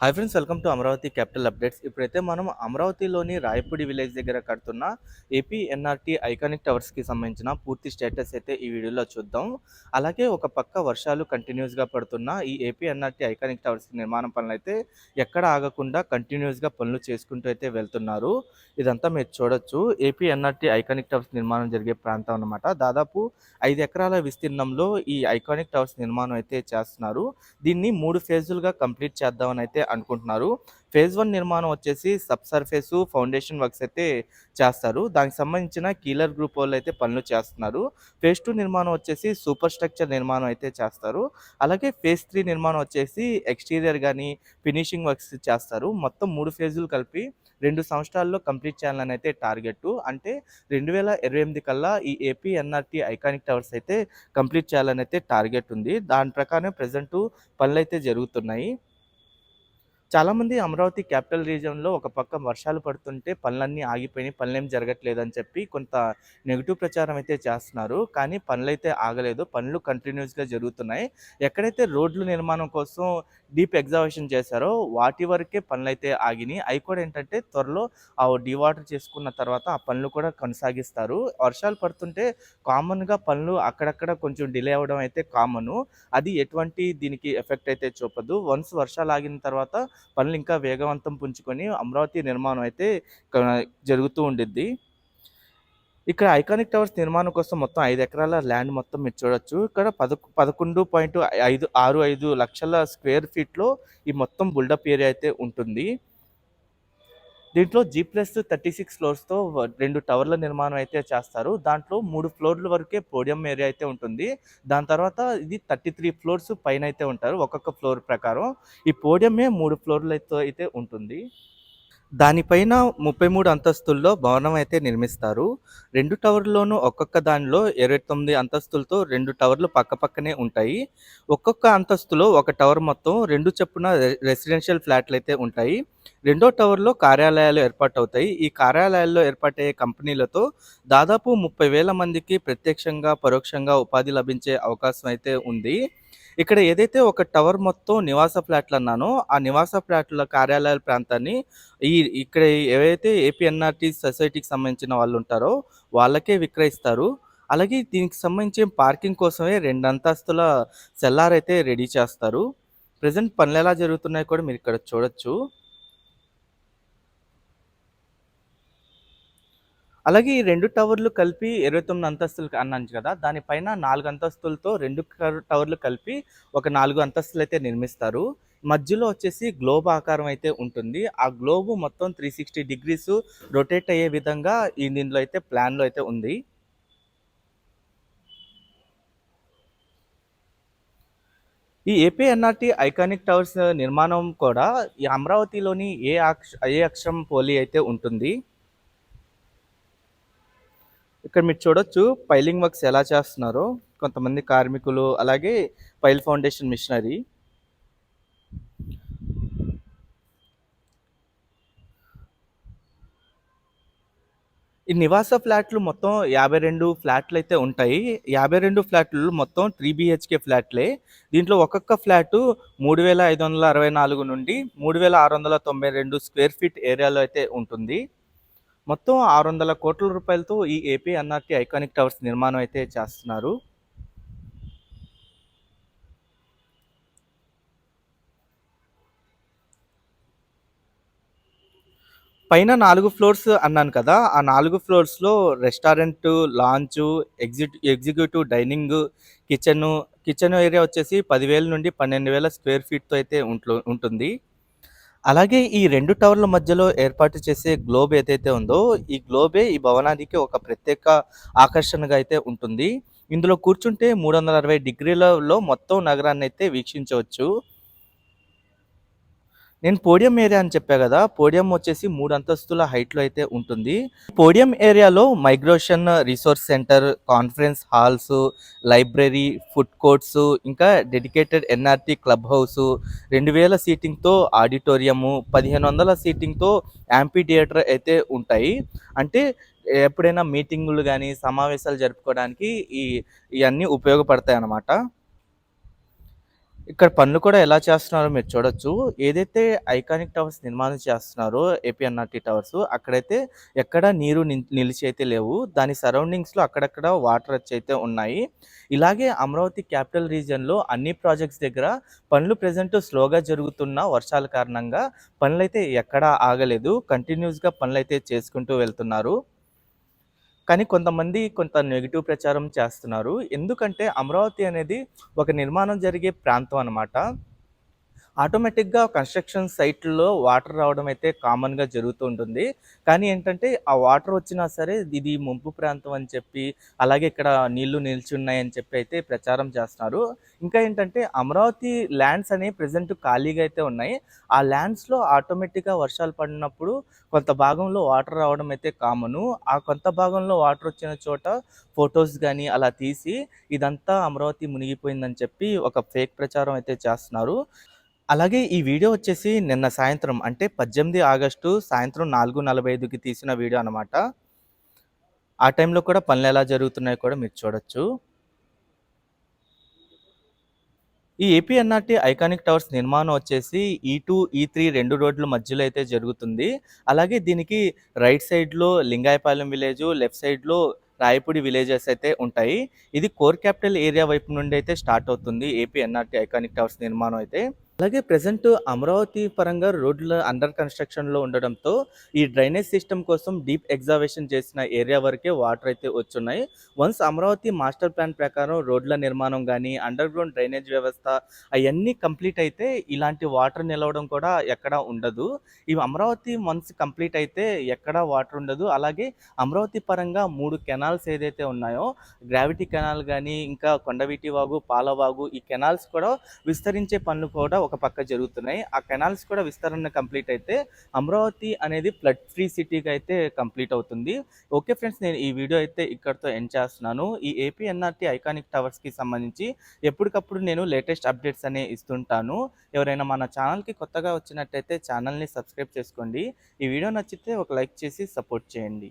Hi friends welcome to Amaravati capital updates. ఇప్పుడైతే మనం అమరావతిలోని రాయపూడి విలేజ్ దగ్గర కడుతున్న ఏపీ ఎన్ఆర్‌టీ ఐకానిక్ టవర్స్‌కి సంబంధించిన పూర్తి స్టేటస్ అయితే ఈ వీడియోలో చూద్దాం. అలాగే ఒక పక్క వర్షాలు కంటిన్యూస్‌గా పడుతున్న ఈ ఏపీ ఎన్ఆర్‌టీ ఐకానిక్ టవర్స్ నిర్మాణం పనులైతే ఎక్కడ ఆగకుండా కంటిన్యూస్‌గా పనులు చేసుకుంటూ అయితే వెళ్తున్నారు. ఇదంతా మీరు చూడొచ్చు. ఏపీ ఎన్ఆర్‌టీ ఐకానిక్ టవర్స్ నిర్మాణం జరిగే ప్రాంతం అనమాట దాదాపు ఐదు ఎకరాల విస్తీర్ణంలో ఈ ఐకానిక్ టవర్స్ నిర్మాణం అయితే చేస్తున్నారు. దీన్ని మూడు ఫేజులుగా కంప్లీట్ చేద్దామని అయితే అనుకుంటున్నారు. ఫేజ్ వన్ నిర్మాణం వచ్చేసి సబ్ సర్ఫేసు, ఫౌండేషన్ వర్క్స్ అయితే చేస్తారు. దానికి సంబంధించిన కీలర్ గ్రూప్ వాళ్ళు అయితే పనులు చేస్తున్నారు. ఫేజ్ టూ నిర్మాణం వచ్చేసి సూపర్ స్ట్రక్చర్ నిర్మాణం అయితే చేస్తారు. అలాగే ఫేజ్ త్రీ నిర్మాణం వచ్చేసి ఎక్స్‌టీరియర్ కానీ ఫినిషింగ్ వర్క్స్ చేస్తారు. మొత్తం మూడు ఫేజులు కలిపి రెండు సంవత్సరాల్లో కంప్లీట్ చేయాలని అయితే టార్గెట్ అంటే 2028 కల్లా ఈ ఏపీ ఎన్ఆర్‌టీ ఐకానిక్ టవర్స్ అయితే కంప్లీట్ చేయాలని అయితే టార్గెట్ ఉంది. దాని ప్రకారం ప్రెజెంటు పనులైతే జరుగుతున్నాయి. చాలామంది అమరావతి క్యాపిటల్ రీజియన్‌లో ఒక పక్క వర్షాలు పడుతుంటే పనులన్నీ ఆగిపోయినాయి. పనులేం జరగట్లేదని చెప్పి కొంత నెగిటివ్ ప్రచారం అయితే చేస్తున్నారు. కానీ పనులైతే ఆగలేదు. పనులు కంటిన్యూస్‌గా జరుగుతున్నాయి. ఎక్కడైతే రోడ్లు నిర్మాణం కోసం డీప్ ఎగ్జావేషన్ చేశారో వాటి వరకే పనులైతే ఆగినాయి. అవి కూడా ఏంటంటే త్వరలో ఆ డీవాటర్ చేసుకున్న తర్వాత ఆ పనులు కూడా కొనసాగిస్తారు. వర్షాలు పడుతుంటే కామన్‌గా పనులు అక్కడక్కడ కొంచెం డిలే అవ్వడం అయితే కామను. అది ఎటువంటి దీనికి ఎఫెక్ట్ అయితే చూపదు. వన్స్ వర్షాలు ఆగిన తర్వాత పనులు ఇంకా వేగవంతం పుంజుకొని అమరావతి నిర్మాణం అయితే జరుగుతూ ఉండిద్ది. ఇక్కడ ఐకానిక్ టవర్స్ నిర్మాణం కోసం మొత్తం ఐదు ఎకరాల ల్యాండ్ మొత్తం మీరు చూడొచ్చు. ఇక్కడ పదకొ 11.565 లక్షల స్క్వేర్ ఫీట్‌లో ఈ మొత్తం బిల్డప్ ఏరియా అయితే ఉంటుంది. దీంట్లో జీ ప్లస్ 36 ఫ్లోర్స్‌తో రెండు టవర్ల నిర్మాణం అయితే చేస్తారు. దాంట్లో మూడు ఫ్లోర్ల వరకే పోడియం ఏరియా అయితే ఉంటుంది. దాని తర్వాత ఇది 33 ఫ్లోర్స్ పైన అయితే ఉంటారు. ఒక్కొక్క ఫ్లోర్ ప్రకారం. ఈ పోడియమే మూడు ఫ్లోర్‌లతో అయితే ఉంటుంది. దానిపైన 33 అంతస్తుల్లో భవనం అయితే నిర్మిస్తారు. రెండు టవర్లోనూ ఒక్కొక్క దానిలో 29 అంతస్తులతో రెండు టవర్లు పక్కపక్కనే ఉంటాయి. ఒక్కొక్క అంతస్తులో ఒక టవర్ మొత్తం రెండు చొప్పున రెసిడెన్షియల్ ఫ్లాట్లు అయితే ఉంటాయి. రెండో టవర్‌లో కార్యాలయాలు ఏర్పాటవుతాయి. ఈ కార్యాలయాల్లో ఏర్పాటయ్యే కంపెనీలతో దాదాపు ముప్పై వేల మందికి ప్రత్యక్షంగా, పరోక్షంగా ఉపాధి లభించే అవకాశం అయితే ఉంది. ఇక్కడ ఏదైతే ఒక టవర్ మొత్తం నివాస ఫ్లాట్‌లన్నానో ఆ నివాస ఫ్లాట్‌ల కార్యాలయాల ప్రాంతాన్ని ఈ ఇక్కడ ఏవైతే ఏపీఎన్ఆర్టీ సొసైటీకి సంబంధించిన వాళ్ళు ఉంటారో వాళ్ళకే విక్రయిస్తారు. అలాగే దీనికి సంబంధించి పార్కింగ్ కోసమే రెండు అంతస్తుల సెల్లార్ అయితే రెడీ చేస్తారు. ప్రెసెంట్ పనులు ఎలా జరుగుతున్నాయో కూడా మీరు ఇక్కడ చూడొచ్చు. అలాగే ఈ రెండు టవర్లు కలిపి 29 అంతస్తులు అన్నాను కదా! దానిపైన నాలుగు అంతస్తులతో రెండు టవర్లు కలిపి ఒక 4 అంతస్తులైతే నిర్మిస్తారు. మధ్యలో వచ్చేసి గ్లోబ్ ఆకారం అయితే ఉంటుంది. ఆ గ్లోబు మొత్తం 360 డిగ్రీస్ రొటేట్ అయ్యే విధంగా ఈ దీనిలో అయితే ప్లాన్‌లో అయితే ఉంది. ఈ ఏపీఎన్ఆర్టీ ఐకానిక్ టవర్స్ నిర్మాణం కూడా ఈ అమరావతిలోని ఏ అక్ష ఏ అక్షరం పోలి అయితే ఉంటుంది. ఇక్కడ మీరు చూడొచ్చు పైలింగ్ వర్క్స్ ఎలా చేస్తున్నారో. కొంతమంది కార్మికులు అలాగే పైల్ ఫౌండేషన్ మిషనరీ. ఈ నివాస ఫ్లాట్‌లు మొత్తం యాభై రెండు ఫ్లాట్లు అయితే ఉంటాయి. యాభై రెండు ఫ్లాట్లు మొత్తం త్రీ బీహెచ్‌కే ఫ్లాట్‌లే. దీంట్లో ఒక్కొక్క ఫ్లాటు 3564 నుండి 3692 స్క్వేర్ ఫీట్ ఏరియాలో అయితే ఉంటుంది. మొత్తం 600 కోట్ల రూపాయలతో ఈ ఏపీ ఎన్ఆర్‌టీ ఐకానిక్ టవర్స్ నిర్మాణం అయితే చేస్తున్నారు. పైన నాలుగు ఫ్లోర్స్ అన్నాను కదా! ఆ నాలుగు ఫ్లోర్స్‌లో restaurant lounge exit executive dining, kitchen, kitchen area వచ్చేసి పదివేల నుండి 12,000 స్క్వేర్ ఫీట్‌తో అయితే ఉంట్లో ఉంటుంది. అలాగే ఈ రెండు టవర్ల మధ్యలో ఏర్పాటు చేసే గ్లోబ్ ఏదైతే ఉందో ఈ గ్లోబే ఈ భవనానికి ఒక ప్రత్యేక ఆకర్షణగా అయితే ఉంటుంది. ఇందులో కూర్చుంటే 360 డిగ్రీలలో మొత్తం నగరాన్ని అయితే వీక్షించవచ్చు. నేను పోడియం ఏరియా అని చెప్పా కదా పోడియం వచ్చేసి మూడు అంతస్తుల హైట్లో అయితే ఉంటుంది. పోడియం ఏరియాలో migration resource centre conference halls library food courts ఇంకా డెడికేటెడ్ ఎన్ఆర్టీ క్లబ్ హౌస్ రెండు వేల సీటింగ్తో ఆడిటోరియము పదిహేను వందల సీటింగ్తో యాంపీ థియేటర్ అయితే ఉంటాయి. అంటే ఎప్పుడైనా మీటింగులు కానీ సమావేశాలు జరుపుకోవడానికి ఈ ఇవన్నీ ఉపయోగపడతాయి అన్నమాట ఇక్కడ పనులు కూడా ఎలా చేస్తున్నారో మీరు చూడొచ్చు. ఏదైతే ఐకానిక్ టవర్స్ నిర్మాణం చేస్తున్నారో ఏపీఎన్ఆర్టీ టవర్స్ అక్కడైతే ఎక్కడ నీరు నిలిచి అయితే లేవు. దాని సరౌండింగ్స్లో అక్కడక్కడ వాటర్ వచ్చి అయితే ఉన్నాయి. ఇలాగే అమరావతి క్యాపిటల్ రీజియన్లో అన్ని ప్రాజెక్ట్స్ దగ్గర పనులు ప్రజెంట్ స్లోగా జరుగుతున్న వర్షాల కారణంగా పనులైతే ఎక్కడా ఆగలేదు. కంటిన్యూస్గా పనులు అయితే చేసుకుంటూ వెళ్తున్నారు. కానీ కొంతమంది కొంత నెగిటివ్ ప్రచారం చేస్తున్నారు. ఎందుకంటే అమరావతి అనేది ఒక నిర్మాణం జరిగే ప్రాంతం అన్నమాట. ఆటోమేటిక్గా కన్స్ట్రక్షన్ సైట్లో వాటర్ రావడం అయితే కామన్గా జరుగుతూ ఉంటుంది. కానీ ఏంటంటే ఆ వాటర్ వచ్చినా సరే ఇది ముంపు ప్రాంతం అని చెప్పి అలాగే ఇక్కడ నీళ్ళు నిలిచి ఉన్నాయని చెప్పి అయితే ప్రచారం చేస్తున్నారు. ఇంకా ఏంటంటే అమరావతి ల్యాండ్స్ అనేవి ప్రజెంట్ ఖాళీగా అయితే ఉన్నాయి. ఆ ల్యాండ్స్లో ఆటోమేటిక్గా వర్షాలు పడినప్పుడు కొంత భాగంలో వాటర్ రావడం అయితే కామను. ఆ కొంత భాగంలో వాటర్ వచ్చిన చోట ఫొటోస్ కానీ అలా తీసి ఇదంతా అమరావతి మునిగిపోయిందని చెప్పి ఒక ఫేక్ ప్రచారం అయితే చేస్తున్నారు. అలాగే ఈ వీడియో వచ్చేసి నిన్న సాయంత్రం అంటే పద్దెనిమిది ఆగస్టు సాయంత్రం నాలుగు నలభై ఐదుకి తీసిన వీడియో అనమాట ఆ టైంలో కూడా పనులు ఎలా జరుగుతున్నాయో కూడా మీరు చూడొచ్చు. ఈ ఏపీఎన్ఆర్టీ ఐకానిక్ టవర్స్ నిర్మాణం వచ్చేసి ఈ టూ ఈ త్రీ రెండు రోడ్ల మధ్యలో అయితే జరుగుతుంది. అలాగే దీనికి రైట్ సైడ్లో లింగాయపాలెం విలేజ్ లెఫ్ట్ సైడ్లో రాయపూడి విలేజెస్ అయితే ఉంటాయి. ఇది కోర్ క్యాపిటల్ ఏరియా వైపు నుండి అయితే స్టార్ట్ అవుతుంది ఏపీ ఎన్ఆర్టీ ఐకానిక్ టవర్స్ నిర్మాణం అయితే. అలాగే ప్రజెంట్ అమరావతి పరంగా రోడ్ల అండర్ కన్స్ట్రక్షన్లో ఉండడంతో ఈ డ్రైనేజ్ సిస్టమ్ కోసం డీప్ ఎగ్జావేషన్ చేసిన ఏరియా వరకే వాటర్ అయితే వచ్చున్నాయి. వన్స్ అమరావతి మాస్టర్ ప్లాన్ ప్రకారం రోడ్ల నిర్మాణం కానీ అండర్ గ్రౌండ్ డ్రైనేజ్ వ్యవస్థ అవన్నీ కంప్లీట్ అయితే ఇలాంటి వాటర్ నిలవడం కూడా ఎక్కడ ఉండదు. ఇవి అమరావతి వన్స్ కంప్లీట్ అయితే ఎక్కడా వాటర్ ఉండదు. అలాగే అమరావతి పరంగా మూడు కెనాల్స్ ఏదైతే ఉన్నాయో గ్రావిటీ కెనాల్ కానీ ఇంకా కొండవీటి వాగు పాలవాగు ఈ కెనాల్స్ కూడా విస్తరించే పనులు కూడా ఒక పక్క జరుగుతున్నాయి. ఆ కెనాల్స్ కూడా విస్తరణ కంప్లీట్ అయితే అమరావతి అనేది ఫ్లడ్ ఫ్రీ సిటీగా అయితే కంప్లీట్ అవుతుంది. ఓకే ఫ్రెండ్స్ నేను ఈ వీడియో అయితే ఇక్కడితో ఎండ్ చేస్తున్నాను. ఈ ఏపీఎన్ఆర్టీ ఐకానిక్ టవర్స్కి సంబంధించి ఎప్పటికప్పుడు నేను లేటెస్ట్ అప్డేట్స్ అనే ఇస్తుంటాను. ఎవరైనా మన ఛానల్కి కొత్తగా వచ్చినట్టయితే ఛానల్ని సబ్స్క్రైబ్ చేసుకోండి. ఈ వీడియో నచ్చితే ఒక లైక్ చేసి సపోర్ట్ చేయండి.